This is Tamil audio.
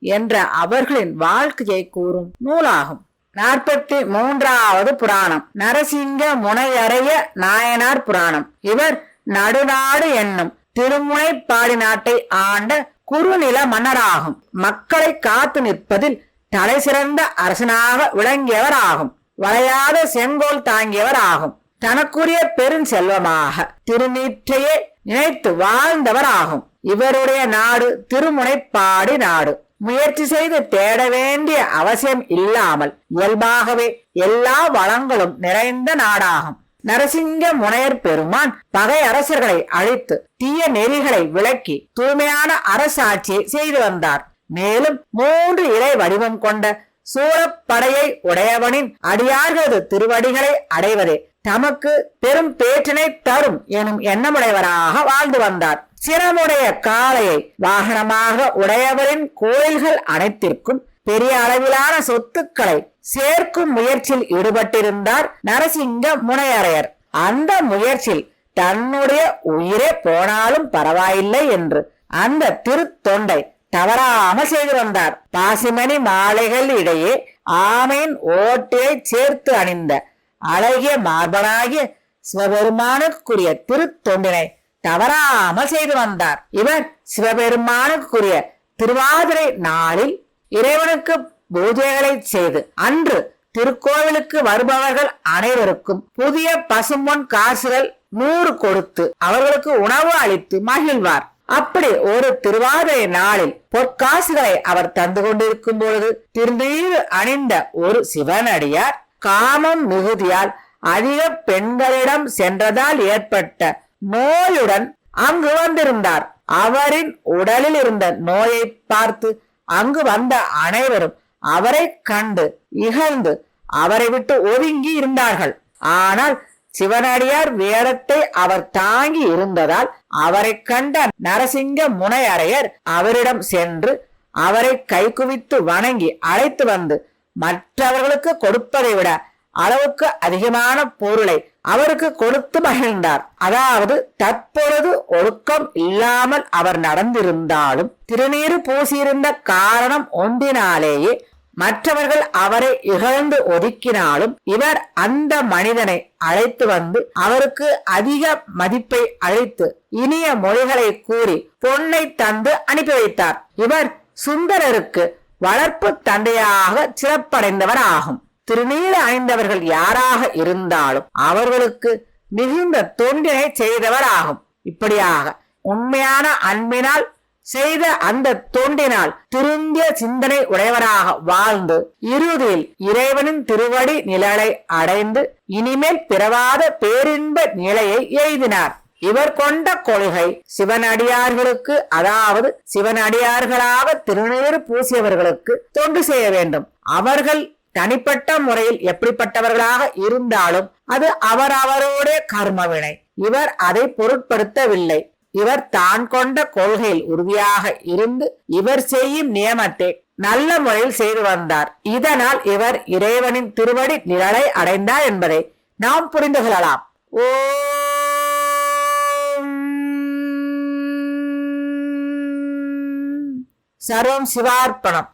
என்ற அவர்களின் வாழ்க்கையை கூறும் நூலாகும். நாற்பத்தி மூன்றாவது புராணம். நரசிங்க முனையறைய நாயனார் புராணம். இவர் நடுநாடு என்னும் திருமுனைப்பாடி நாட்டை ஆண்ட குறுநில மன்னராகும். மக்களை காத்து நிற்பதில் தலை சிறந்த அரசனாக விளங்கியவர் ஆகும் வளையாத செங்கோல் தாங்கியவர் ஆகும் தனக்குரிய பெருஞ்செல்வமாக திருநீற்றையே நினைத்து வாழ்ந்தவர் ஆகும் இவருடைய நாடு திருமுனைப்பாடி நாடு முயற்சி செய்து தேட வேண்டிய அவசியம் இல்லாமல் இயல்பாகவே எல்லா வளங்களும் நிறைந்த நாடாகும். நரசிங்க முனையர் பெருமான் பகை அரசர்களை அழித்து தீய நெறிகளை விளக்கி தூய்மையான அரசாட்சியை செய்து வந்தார். மேலும் மூன்று இறை வடிவம் கொண்ட சூழப்படையை உடையவனின் அடியார்களது திருவடிகளை அடைவதே. தமக்கு பெரும் பேற்றினை தரும் எனும் எண்ணமுடையவராக வாழ்ந்து வந்தார். சிரமுடைய காளையை வாகனமாக உடையவரின் கோயில்கள் அனைத்திற்கும் பெரிய அளவிலான சொத்துக்களை சேர்க்கும் முயற்சியில் ஈடுபட்டிருந்தார் நரசிங்க முனையரையர். அந்த முயற்சியில் தன்னுடைய உயிரே போனாலும் பரவாயில்லை என்று அந்த திருத்தொண்டை தவறாமல் செய்து வந்தார் பாசிமணி மாலைகள் இடையே ஆமையின் ஓட்டையை சேர்த்து அணிந்த அழகிய மார்பனாகிய சிவபெருமானுக்குரிய திருத்தொண்டினை தவறாமல் செய்து வந்தார். இவர் சிவபெருமானுக்குரிய திருவாதிரை நாளில் இறைவனுக்கு பூஜைகளை செய்து அன்று திருக்கோவிலுக்கு வருபவர்கள் அனைவருக்கும் புதிய பசும்பொன் காசுகள் நூறு கொடுத்து அவர்களுக்கு உணவு அளித்து மகிழ்வார். அப்படி ஒரு திருவாதிரை நாளில் பொற்காசுகளை அவர் தந்து கொண்டிருக்கும் பொழுது திருநீர் அணிந்த ஒரு சிவனடியார் காமம் மிகுதியால் அதிக பெண்களிடம் சென்றதால் ஏற்பட்ட நோயுடன் அங்கு வந்திருந்தார். அவரின் உடலில் இருந்த நோயை பார்த்து அங்கு வந்த அனைவரும் அவரை கண்டு இகழ்ந்து அவரை விட்டு ஒதுங்கி இருந்தார்கள். ஆனால் சிவனடியார் வேடத்தை அவர் தாங்கி இருந்ததால் அவரை கண்ட நரசிங்க முனையரையர் அவரிடம் சென்று அவரை கைக்குவித்து வணங்கி அழைத்து வந்து மற்றவர்களுக்கு கொடுப்பதை விட அளவுக்கு அதிகமான பொருளை அவருக்கு கொடுத்து மகிழ்ந்தார். அதாவது தற்பொழுது ஒழுக்கம் இல்லாமல் அவர் நடந்திருந்தாலும் திருநீறு பூசியிருந்த காரணம் ஒன்றினாலேயே மற்றவர்கள் அவரை இகழ்ந்து ஒதுக்கினாலும் இவர் அந்த மனிதனை அழைத்து வந்து அவருக்கு அதிக மதிப்பை அழைத்து இனிய மொழிகளை கூறி பொன்னை தந்து அனுப்பி வைத்தார். இவர் சுந்தரருக்கு வளர்ப்பு தந்தையாக சிறப்படைந்தவர் ஆகும் திருநீல அணிந்தவர்கள் யாராக இருந்தாலும் அவர்களுக்கு மிகுந்த தொண்டினை செய்தவர் ஆகும் இப்படியாக உண்மையான அன்பினால் செய்த அந்த தொண்டினால் திருந்திய சிந்தனை உடையவராக வாழ்ந்து இறுதியில் இறைவனின் திருவடி நிழலை அடைந்து இனிமேல் பிறவாத பேரின்ப நிலையை எய்தினார். இவர் கொண்ட கொள்கை சிவனடியார்களுக்கு அதாவது சிவனடியார்களாக திருநீர் பூசியவர்களுக்கு தொண்டு செய்ய வேண்டும். அவர்கள் தனிப்பட்ட முறையில் எப்படிப்பட்டவர்களாக இருந்தாலும் அது அவர் அவரோட கர்மவினை. இவர் அதை பொருட்படுத்தவில்லை. இவர் தான் கொண்ட கொள்கையில் உறுதியாக இருந்து இவர் செய்யும் நியமத்தை நல்ல முறையில் செய்து வந்தார். இதனால் இவர் இறைவனின் திருவடி நிழலை அடைந்தார் என்பதை நாம் புரிந்து கொள்ளலாம். ஓ சர்வம் சிவார்ப்பணம்.